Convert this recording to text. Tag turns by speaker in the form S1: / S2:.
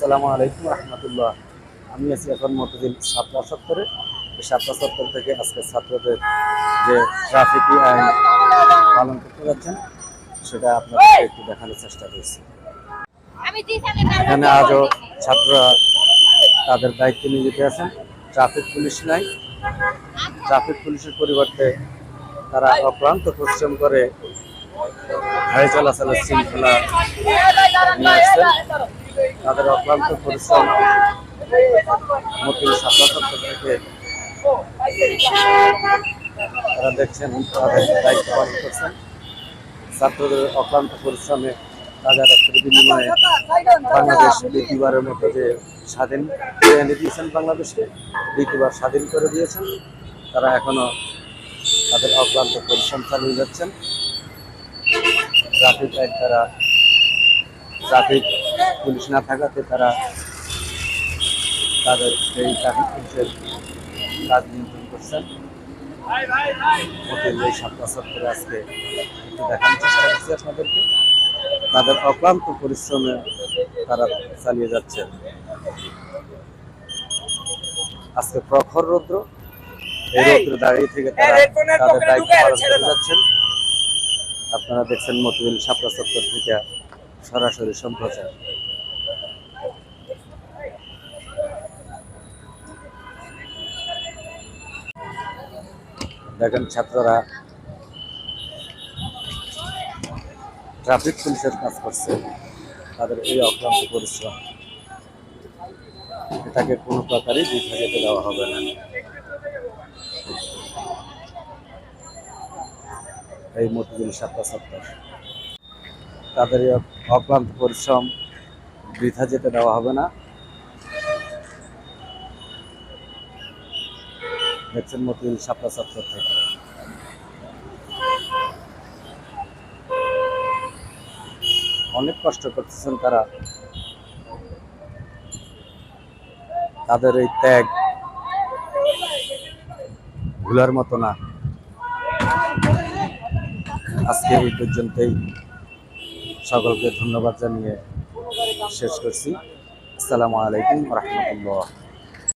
S1: আসসালামু আলাইকুম রহমতুল্লাহ। আমি আছি এখন মতদিন সাতটা সত্তরে। সাতটা সত্তর থেকে আজকে ছাত্রদের যে ট্রাফিক আইন পালন করতে যাচ্ছেন সেটা আপনাদের একটু দেখানোর চেষ্টা করছি। এখানে আজও ছাত্ররা তাদের দায়িত্ব নিয়োজিত আছেন। ট্রাফিক পুলিশ নাই। ট্রাফিক পুলিশের পরিবর্তে তারা অক্লান্ত পরিশ্রম করে গাড়ি চলাচলের শৃঙ্খলা নিয়ে আসছেন তাদের অক্লান্ত পরিশ্রম মতির সাতটা থেকে তারা দেখছেন, তাদের দায়িত্ব পালন করছেন। ছাত্রদের অক্লান্ত পরিশ্রমে তাদের বিনিময়ে বাংলাদেশ দ্বিতীয়বারের মতো যে স্বাধীন এনে দিয়েছেন বাংলাদেশকে, দ্বিতীয়বার স্বাধীন করে দিয়েছেন। তারা এখনও তাদের অক্লান্ত পরিশ্রম চালিয়ে যাচ্ছেন। ট্রাফিক আইন তারা ট্রাফিক পুলিশ না থাকাতে তারা তাদের সেই ট্রাফিক পুলিশের কাজ নিয়ন্ত্রণ করছেন। হোটেল এই সাতটা সত্তরে আজকে একটু দেখানোর চেষ্টা করছি আপনাদেরকে। তাদের অক্লান্ত পরিশ্রমে তারা চালিয়ে যাচ্ছেন আজকে প্রখর রৌদ্র। এই রৌদ্রে দাঁড়িয়ে থেকে তারা তাদের দায়িত্ব পালন করে যাচ্ছেন। আপনারা দেখছেন মতিউল সাপড়া চত্বর থেকে সরাসরি সম্প্রচার। দেখেন ছাত্ররা ট্রাফিক পুলিশের কাজ করছে, তাদের এই অক্লান্ত পরিশ্রম। এটাকে কোনো প্রকারই যেতে দেওয়া হবে না। এই মতিঝিল সাতটা সত্তর তাদের অক্লান্ত পরিশ্রম বৃথা যেতে দেওয়া হবে না। দেখছেন সত্তর থেকে অনেক কষ্ট করতেছেন তারা। তাদের এই ত্যাগ ভুলার মতো না। আজকে এই পর্যন্তই। সকলকে ধন্যবাদ জানিয়ে শেষ করছি। আসসালামু আলাইকুম রহমতুল্লাহ।